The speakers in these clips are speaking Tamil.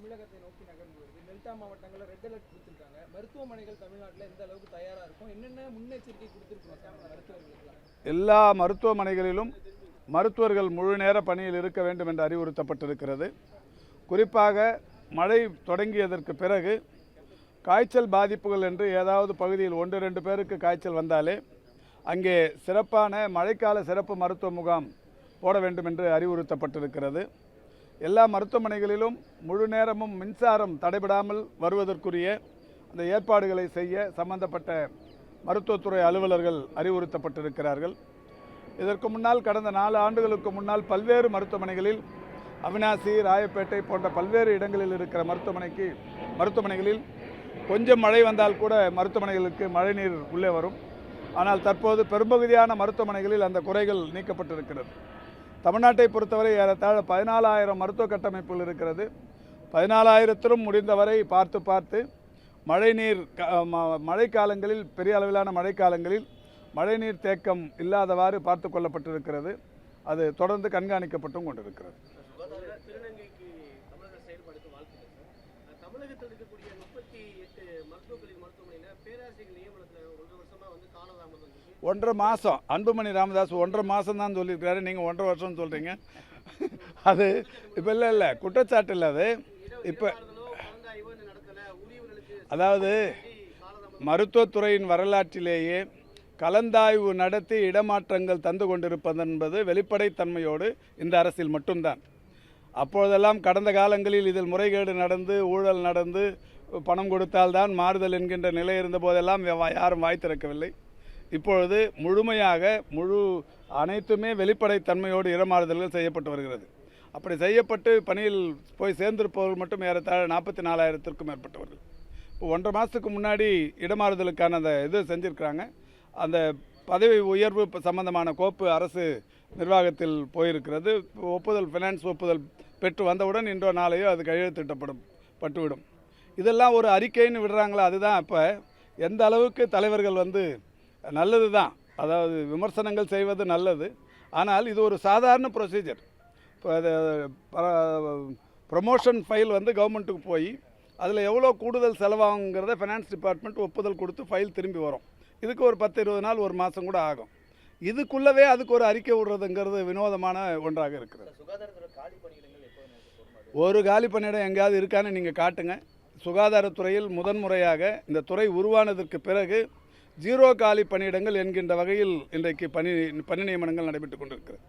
தமிழகத்தை நோக்கி நகர்ந்து வருது டெல்டா மாவட்டங்களில் ரெட் அலர்ட் கொடுத்துருக்காங்க. மருத்துவமனைகள் தமிழ்நாட்டில் எந்த அளவுக்கு தயாராக இருக்கும்? என்னென்ன முன்னெச்சரிக்கை கொடுத்துருக்கோம் மருத்துவர்களுக்கு எல்லா மருத்துவமனைகளிலும் மருத்துவர்கள் முழு நேர பணியில் இருக்க வேண்டும் என்று அறிவுறுத்தப்பட்டிருக்கிறது. குறிப்பாக மழை தொடங்கியதற்கு பிறகு காய்ச்சல் பாதிப்புகள் என்று ஏதாவது பகுதியில் ஒன்று ரெண்டு பேருக்கு காய்ச்சல் வந்தாலே அங்கே சிறப்பான மழைக்கால சிறப்பு மருத்துவ முகாம் போட வேண்டும் என்று அறிவுறுத்தப்பட்டிருக்கிறது. எல்லா மருத்துவமனைகளிலும் முழு நேரமும் மின்சாரம் தடைபடாமல் வருவதற்குரிய அந்த ஏற்பாடுகளை செய்ய சம்பந்தப்பட்ட மருத்துவத்துறை அலுவலர்கள் அறிவுறுத்தப்பட்டிருக்கிறார்கள். இதற்கு முன்னால் கடந்த நாலு ஆண்டுகளுக்கு முன்னால் பல்வேறு மருத்துவமனைகளில் அவினாசி ராயப்பேட்டை போன்ற பல்வேறு இடங்களில் இருக்கிற மருத்துவமனைக்கு மருத்துவமனைகளில் கொஞ்சம் மழை வந்தால் கூட மருத்துவமனைகளுக்கு மழைநீர் உள்ளே வரும். ஆனால் தற்போது பெரும்பகுதியான மருத்துவமனைகளில் அந்த குறைகள் நீக்கப்பட்டிருக்கிறது. தமிழ்நாட்டை பொறுத்தவரை ஏறத்தாழ பதினாலாயிரம் மருத்துவ கட்டமைப்புகள் இருக்கிறது. பதினாலாயிரத்திலும் முடிந்தவரை பார்த்து பார்த்து மழைநீர் மழைக்காலங்களில் பெரிய அளவிலான மழைக்காலங்களில் மழைநீர் தேக்கம் இல்லாதவாறு பார்த்து கொள்ளப்பட்டிருக்கிறது. அது தொடர்ந்து கண்காணிக்கப்பட்டும் கொண்டிருக்கிறது. தமிழகத்தில் இருக்கக்கூடிய முப்பத்தி எட்டு மருத்துவக் கல்லூரி மருத்துவமனையில் பேராசிரியர் நியமனத்தில் ஒன்றரை வருஷமா வந்து காலதாமதம் ஒன்றரை மாதம் அன்புமணி ராமதாஸ் ஒன்றரை மாதம் தான் சொல்லியிருக்காரு நீங்கள் ஒன்றரை வருஷம் சொல்கிறீங்க அது இப்போ இல்லை இல்லை. குற்றச்சாட்டு இல்லை அது. இப்போ அதாவது மருத்துவத்துறையின் வரலாற்றிலேயே கலந்தாய்வு நடத்தி இடமாற்றங்கள் தந்து கொண்டிருப்பது என்பது வெளிப்படைத்தன்மையோடு இந்த அரசில் மட்டும்தான். அப்பொழுதெல்லாம் கடந்த காலங்களில் இதில் முறைகேடு நடந்து ஊழல் நடந்து பணம் கொடுத்தால்தான் மாறுதல் என்கின்ற நிலை இருந்த போதெல்லாம் யாரும் வாய் திறக்கவில்லை. இப்பொழுது முழுமையாக முழு அனைத்துமே வெளிப்படைத்தன்மையோடு இடமாறுதல்கள் செய்யப்பட்டு வருகிறது. அப்படி செய்யப்பட்டு பணியில் போய் சேர்ந்திருப்பவர்கள் மட்டும் ஏறத்தாழ நாற்பத்தி நாலாயிரத்திற்கும் மேற்பட்டவர்கள். இப்போ ஒன்றரை மாதத்துக்கு முன்னாடி இடமாறுதலுக்கான அந்த இது செஞ்சுருக்கிறாங்க. அந்த பதவி உயர்வு சம்பந்தமான கோப்பு அரசு நிர்வாகத்தில் போயிருக்கிறது. ஒப்புதல் ஃபினான்ஸ் ஒப்புதல் பெற்று வந்தவுடன் இன்றோ நாளையோ அது கையெழுத்திட்டப்படும் பட்டுவிடும். இதெல்லாம் ஒரு அறிக்கைன்னு விடுறாங்களா அதுதான் இப்போ எந்த அளவுக்கு தலைவர்கள் வந்து நல்லது தான் அதாவது விமர்சனங்கள் செய்வது நல்லது. ஆனால் இது ஒரு சாதாரண ப்ரொசீஜர் இப்போ ப்ரமோஷன் ஃபைல் வந்து கவர்மெண்ட்டுக்கு போய் அதில் எவ்வளோ கூடுதல் செலவாகுங்கிறத ஃபினான்ஸ் டிபார்ட்மெண்ட் ஒப்புதல் கொடுத்து ஃபைல் திரும்பி வரும். இதுக்கு ஒரு பத்து இருபது நாள் ஒரு மாதம் கூட ஆகும். இதுக்குள்ளவே அதுக்கு ஒரு அறிக்கை விடுறதுங்கிறது வினோதமான ஒன்றாக இருக்கிறது சுகாதாரத்துறை காலி பணியிடங்கள் எப்போ ஒரு காலி பணியிடம் எங்கேயாவது இருக்கான்னு நீங்கள் காட்டுங்க. சுகாதாரத்துறையில் முதன்முறையாக இந்த துறை உருவானதற்கு பிறகு ஜீரோ காலி பணியிடங்கள் என்கின்ற வகையில் இன்றைக்கு பணி பணி நியமனங்கள் நடைபெற்று கொண்டிருக்கிறது.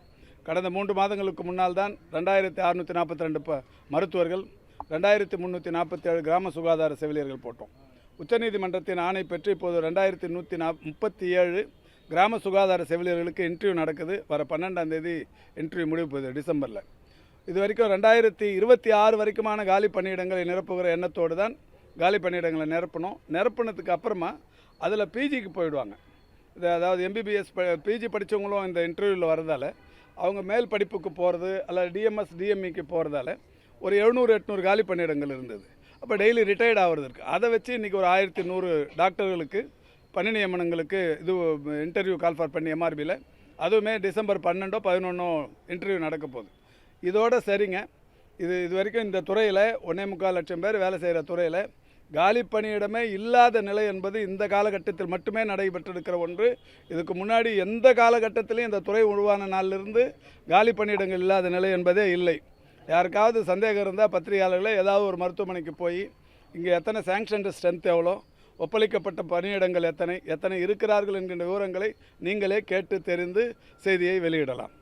கடந்த மூன்று மாதங்களுக்கு முன்னால் தான் ரெண்டாயிரத்தி அறுநூற்றி நாற்பத்தி ரெண்டு ப மருத்துவர்கள் ரெண்டாயிரத்தி முந்நூற்றி நாற்பத்தி ஏழு கிராம சுகாதார செவிலியர்கள் போட்டோம். உச்சநீதிமன்றத்தின் ஆணை பெற்று இப்போது ரெண்டாயிரத்தி நூற்றி நா முப்பத்தி ஏழு கிராம சுகாதார செவிலியர்களுக்கு இன்டர்வியூ நடக்குது. வர பன்னெண்டாம் தேதி இன்டர்வியூ முடிவு போகுது டிசம்பரில். இது வரைக்கும் ரெண்டாயிரத்தி இருபத்தி ஆறு வரைக்குமான காலி பணியிடங்களை நிரப்புகிற எண்ணத்தோடு தான் காலி பணியிடங்களை நிரப்பணும். நிரப்புனதுக்கு அப்புறமா அதில் பிஜிக்கு போயிடுவாங்க. இது அதாவது எம்பிபிஎஸ் பிஜி படித்தவங்களும் இந்த இன்டர்வியூவில் வரதால அவங்க மேல் படிப்புக்கு போகிறது அல்லது டிஎம்எஸ் டிஎம்இக்கு போகிறதால ஒரு எழுநூறு எட்நூறு காலி பணியிடங்கள் இருந்தது. அப்போ டெய்லி ரிட்டையர்ட் ஆகிறது இருக்குது அதை வச்சு இன்றைக்கி ஒரு ஆயிரத்தி நூறு டாக்டர்களுக்கு பணி நியமனங்களுக்கு இது இன்டர்வியூ கால்ஃபார் பண்ணி எம்ஆர்பியில் அதுவுமே டிசம்பர் பன்னெண்டோ பதினொன்றோ இன்டர்வியூ நடக்க போகுது. இதோட சரிங்க. இது இது வரைக்கும் இந்த துறையில் ஒன்றே முக்கால் லட்சம் பேர் வேலை செய்கிற துறையில் காலி பணியிடமே இல்லாத நிலை என்பது இந்த காலகட்டத்தில் மட்டுமே நடைபெற்றிருக்கிற ஒன்று. இதுக்கு முன்னாடி எந்த காலகட்டத்திலையும் இந்த துறை உருவான நாளிலிருந்து காலி பணியிடங்கள் இல்லாத நிலை என்பதே இல்லை. யாருக்காவது சந்தேகம் இருந்தால் பத்திரிகையாளர்களே ஏதாவது ஒரு மருத்துவமனைக்கு போய் இங்கே எத்தனை சேங்ஷன்டு ஸ்ட்ரென்த் எவ்வளோ ஒப்பளிக்கப்பட்ட பணியிடங்கள் எத்தனை எத்தனை இருக்கிறார்கள் என்கின்ற விவரங்களை நீங்களே கேட்டு தெரிந்து செய்தியை வெளியிடலாம்.